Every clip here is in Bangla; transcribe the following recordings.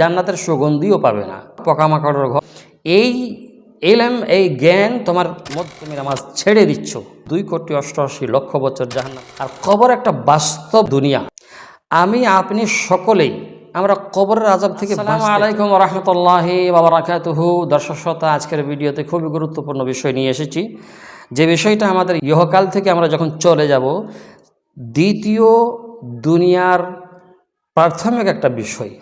জান্নাতের সুগন্ধিও পাবে না। পোকামাকড়ের ঘর। এই এলএম এই জ্ঞান তোমার মধ্যে তুমি নামাজ ছেড়ে দিচ্ছ। দুই কোটি অষ্টআশি লক্ষ বছর জাহান্নাম। আর কবর একটা বাস্তব দুনিয়া। আমি আপনি সকলেই আমরা কবরের আজাব থেকে আলাইকুম রহমতুল্লাহি বাবরাকাতুহু দর্শক শ্রোতা আজকের ভিডিওতে খুবই গুরুত্বপূর্ণ বিষয় নিয়ে এসেছি। যে বিষয়টা আমাদের ইহকাল থেকে আমরা যখন চলে যাব দ্বিতীয় দুনিয়ার প্রাথমিক একটা বিষয়।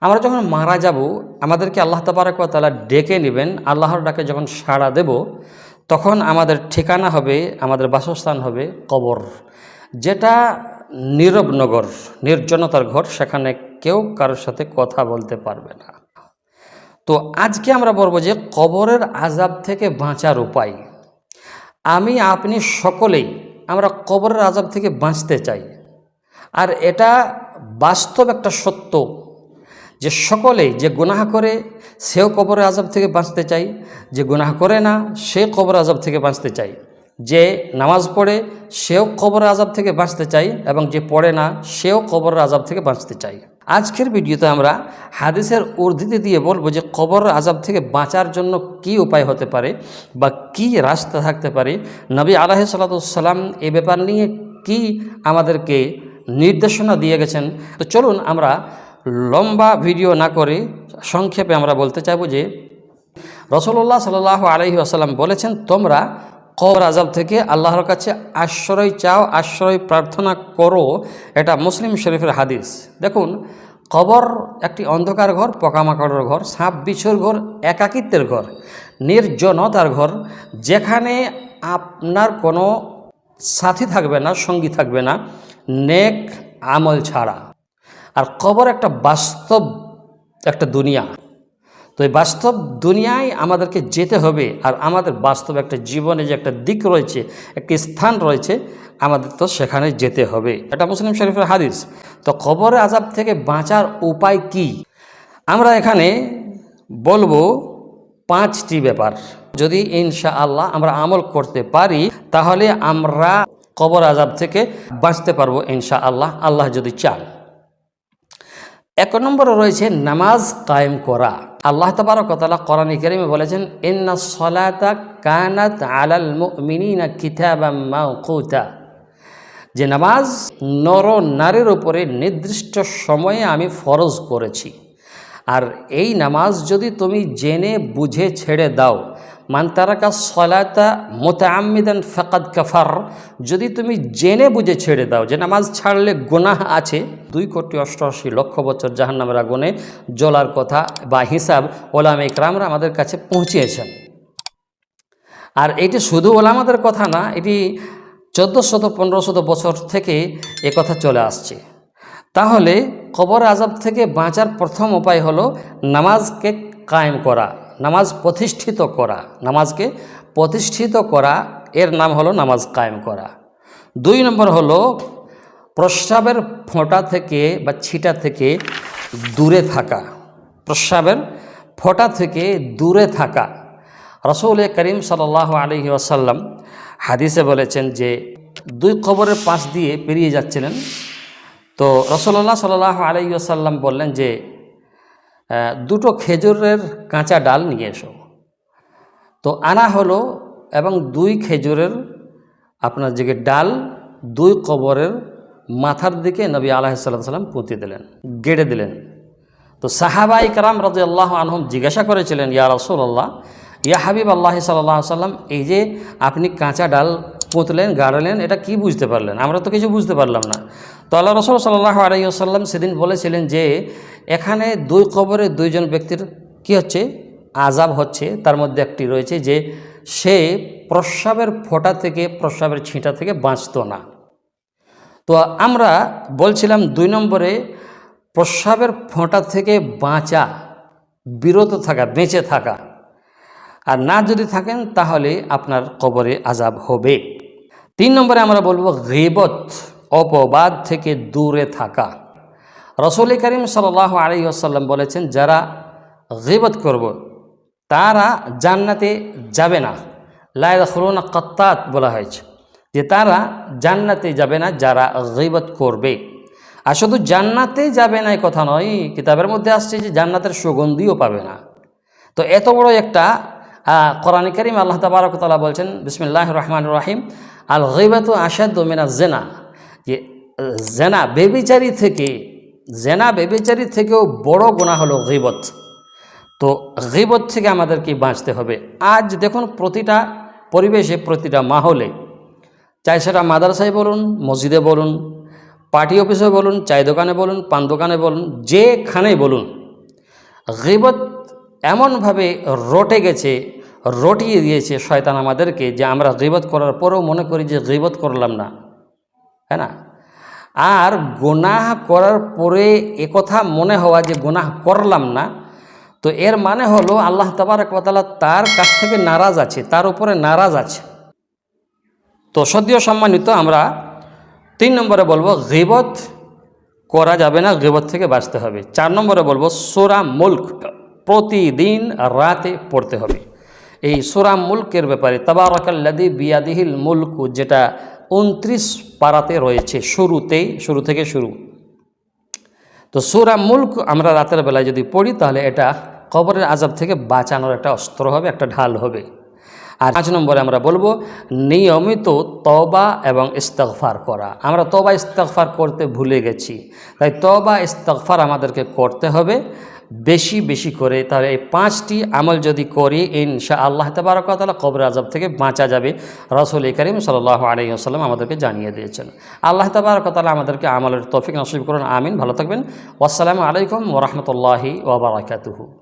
আমরা যখন মারা যাব, আমাদেরকে আল্লাহ তালা ডেকে নেবেন, আল্লাহর ডাকে যখন সাড়া দেব, তখন আমাদের ঠিকানা হবে, আমাদের বাসস্থান হবে কবর, যেটা নীরব নগর, নির্জনতার ঘর, সেখানে কেউ কারোর সাথে কথা বলতে পারবে না। তো আজকে আমরা বলব যে কবরের আজাব থেকে বাঁচার উপায়। আমি, আপনি সকলেই আমরা কবরের আজাব থেকে বাঁচতে চাই। আর এটা বাস্তব একটা সত্য। যে সকলেই যে গুনাহ করে, সেও কবরের আজাব থেকে বাঁচতে চাই যে গুনাহ করে না, সে কবর আজাব থেকে বাঁচতে চাই যে নামাজ পড়ে, সেও কবর আজাব থেকে বাঁচতে চাই এবং যে পড়ে না, সেও কবর আজাব থেকে বাঁচতে চাই আজকের ভিডিওতে আমরা হাদিসের উর্ধিতে দিয়ে বলব যে কবর আজাব থেকে বাঁচার জন্য কি উপায় হতে পারে বা কি রাস্তা থাকতে পারে। নবী আলাহ সাল্লাতুসাল্লাম এ ব্যাপার নিয়ে কি আমাদেরকে নির্দেশনা দিয়ে গেছেন। তো চলুন আমরা লম্বা ভিডিও না করে সংক্ষেপে আমরা বলতে চাইব যে রসল্লাহ সাল আলহি আসাল্লাম বলেছেন, তোমরা কবর আজাব থেকে আল্লাহর কাছে আশ্রয় চাও, আশ্রয় প্রার্থনা করো। এটা মুসলিম শরীফের হাদিস। দেখুন, কবর একটি অন্ধকার ঘর, পোকামাকড়ের ঘর, সাপ বিছুর ঘর, একাকিত্বের ঘর, নির্জনতার ঘর, যেখানে আপনার কোনো সাথী থাকবে না, সঙ্গী থাকবে না, নেক আমল ছাড়া। আর কবর একটা বাস্তব একটা দুনিয়া। তো এই বাস্তব দুনিয়ায় আমাদেরকে যেতে হবে আর আমাদের বাস্তব একটা জীবনে যে একটা দিক রয়েছে, একটি স্থান রয়েছে, আমাদের তো সেখানে যেতে হবে। এটা মুসলিম শরীফের হাদিস। তো কবর আজাব থেকে বাঁচার উপায় কি? আমরা এখানে বলব পাঁচটি ব্যাপার। যদি ইনশা আল্লাহ আমরা আমল করতে পারি, তাহলে আমরা কবর আজাব থেকে বাঁচতে পারব ইনশা আল্লাহ আল্লাহ যদি চান। এক নম্বরে রয়েছে নামাজ কায়েম করা। আল্লাহ তবরকতলা কোরআন করিমে বলেছেন, ইন্না সলাতা কানাত আলাল কিতাবাম মাওকুতা। যে নামাজ নর নারীর উপরে নির্দিষ্ট সময়ে আমি ফরজ করেছি। আর এই নামাজ যদি তুমি জেনে বুঝে ছেড়ে দাও মান তারাকা সলাতা মোতামিদান ফকাদ কাফার। যদি তুমি জেনে বুঝে ছেড়ে দাও যে নামাজ ছাড়লে গুনাহ আছে, দুই কোটি অষ্টআশি লক্ষ বছর জাহান্নামের আগুনে জ্বলার কথা বা হিসাব ওলাম ইকরামরা আমাদের কাছে পৌঁছিয়েছেন আর এটি শুধু ওলামাদের কথা না, এটি চোদ্দ শত পনেরো শত বছর থেকে কথা চলে আসছে। তাহলে কবর আজাব থেকে বাঁচার প্রথম উপায় হলো নামাজকে কায়েম করা। নামাজ প্রতিষ্ঠিত করা। নামাজকে প্রতিষ্ঠিত করা, এর নাম হলো নামাজ কায়েম করা। দুই নম্বর হলো প্রস্রাবের ফোঁটা থেকে বা ছিটা থেকে দূরে থাকা। প্রস্রাবের ফোঁটা থেকে দূরে থাকা। রসৌল করিম সাল আলহি আসাল্লাম হাদিসে বলেছেন যে, দুই কবরের পাশ দিয়ে পেরিয়ে যাচ্ছিলেন। তো রসল্লাহ সাল আলহি আসাল্লাম বললেন যে দুটো খেজুরের কাঁচা ডাল নিয়ে এসো। তো আনা হলো এবং দুই খেজুরের আপনার যে ডাল, দুই কবরের মাথার দিকে নবী আলাহিসাল্লাম পুঁতে দিলেন, গেড়ে দিলেন। তো সাহাবাই কারাম রাজু আল্লাহ আনহম জিজ্ঞাসা করেছিলেন, ইয়া রসুল্লাহ ইয়া হাবিব আল্লাহ সাল্লাহ সাল্লাম, এই যে আপনি কাঁচা ডাল পুঁতলেন, গাড়লেন, এটা কি বুঝতে পারলেন? আমরা তো কিছু বুঝতে পারলাম না। তো আল্লাহ রসুল সাল্লাহ আলাইসাল্লাম সেদিন বলেছিলেন যে এখানে দুই কবরে দুইজন ব্যক্তির কি হচ্ছে? আজাব হচ্ছে। তার মধ্যে একটি রয়েছে যে সে প্রস্রাবের ফোঁটা থেকে, প্রস্রাবের ছিঁটা থেকে বাঁচত না। তো আমরা বলছিলাম দুই নম্বরে প্রস্রাবের ফোঁটা থেকে বাঁচা, বিরত থাকা, বেঁচে থাকা। আর না যদি থাকেন, তাহলে আপনার কবরে আজাব হবে। তিন নম্বরে আমরা বলব গেবত অপবাদ থেকে দূরে থাকা। রসুল করিম সাল আলী আসাল্লাম বলেছেন, যারা গেবত করব, তারা জান্নাতে যাবে না। লায়দা খুলনা কত্তাত বলা হয়েছে যে তারা জান্নাতে যাবে না, যারা গৈবত করবে। আর শুধু জান্নাতে যাবে না এই কথা নয়, কিতাবের মধ্যে আসছে যে জান্নাতের সুগন্ধিও পাবে না। তো এত বড় একটা কোরআন করিম আল্লাহ তাবারকতলা বলছেন বিসমিল্লাহ রহমান রাহিম, আল গৈবাত আসাদ মিনা জেনা। যে জেনা, বেবিচারি থেকে জেনা বেবিচারি থেকেও বড় গোনা হলো গিবত। তো গিবত থেকে আমাদেরকে বাঁচতে হবে। আজ দেখুন প্রতিটা পরিবেশে, প্রতিটা মাহলে চাই সেটা মাদ্রাসায় বলুন, মসজিদে বলুন, পার্টি অফিসে বলুন চায় দোকানে বলুন, পান দোকানে বলুন যেখানে বলুন, গিবত এমনভাবে রটে গেছে, রটিয়ে দিয়েছে শয়তান আমাদেরকে যে আমরা গিবত করার পরেও মনে করি যে গিবত করলাম না। হ্যাঁ না? আর গোনাহ করার পরে একথা মনে হওয়া যে গোনাহ করলাম না, তো এর মানে হলো আল্লাহ তাবারকতালা তার কাছ থেকে নারাজ আছে, তার উপরে নারাজ আছে। তো সদ্য সম্মানিত আমরা তিন নম্বরে বলব, গিবত করা যাবে না, গিবত থেকে বাঁচতে হবে। চার নম্বরে বলব, সোরা মুল্ক প্রতিদিন রাতে পড়তে হবে। এই সোরা মুল্কের ব্যাপারে তাবারকাল্লাদি বিয়াদিহিল মুল্ক, যেটা উনত্রিশ পাড়াতে রয়েছে শুরুতেই শুরু থেকে শুরু। তো সুরা মুল্ক আমরা রাতের বেলায় যদি পড়ি, তাহলে এটা কবরের আজাব থেকে বাঁচানোর একটা অস্ত্র হবে, একটা ঢাল হবে। আর পাঁচ নম্বরে আমরা বলব, নিয়মিত তবা এবং ইস্তগফার করা। আমরা তবা ইস্তগফার করতে ভুলে গেছি। তাই তবা ইস্তগফার আমাদেরকে করতে হবে। বেশি বেশি করে তার এই পাঁচটি আমল যদি করি ইনশা আল্লাহ তাহলে কবর আজব থেকে বাঁচা যাবে। রসুল করিম সাল্লাহ আলিয়াল্লাম আমাদেরকে জানিয়ে দিয়েছেন। আল্লাহ তবরকতালা আমাদেরকে আমলের তফিক নসিব করুন, আমিন। ভালো থাকবেন। আসসালামু আলাইকুম ওরহমতুল্লাহি ওবরাকাতুহু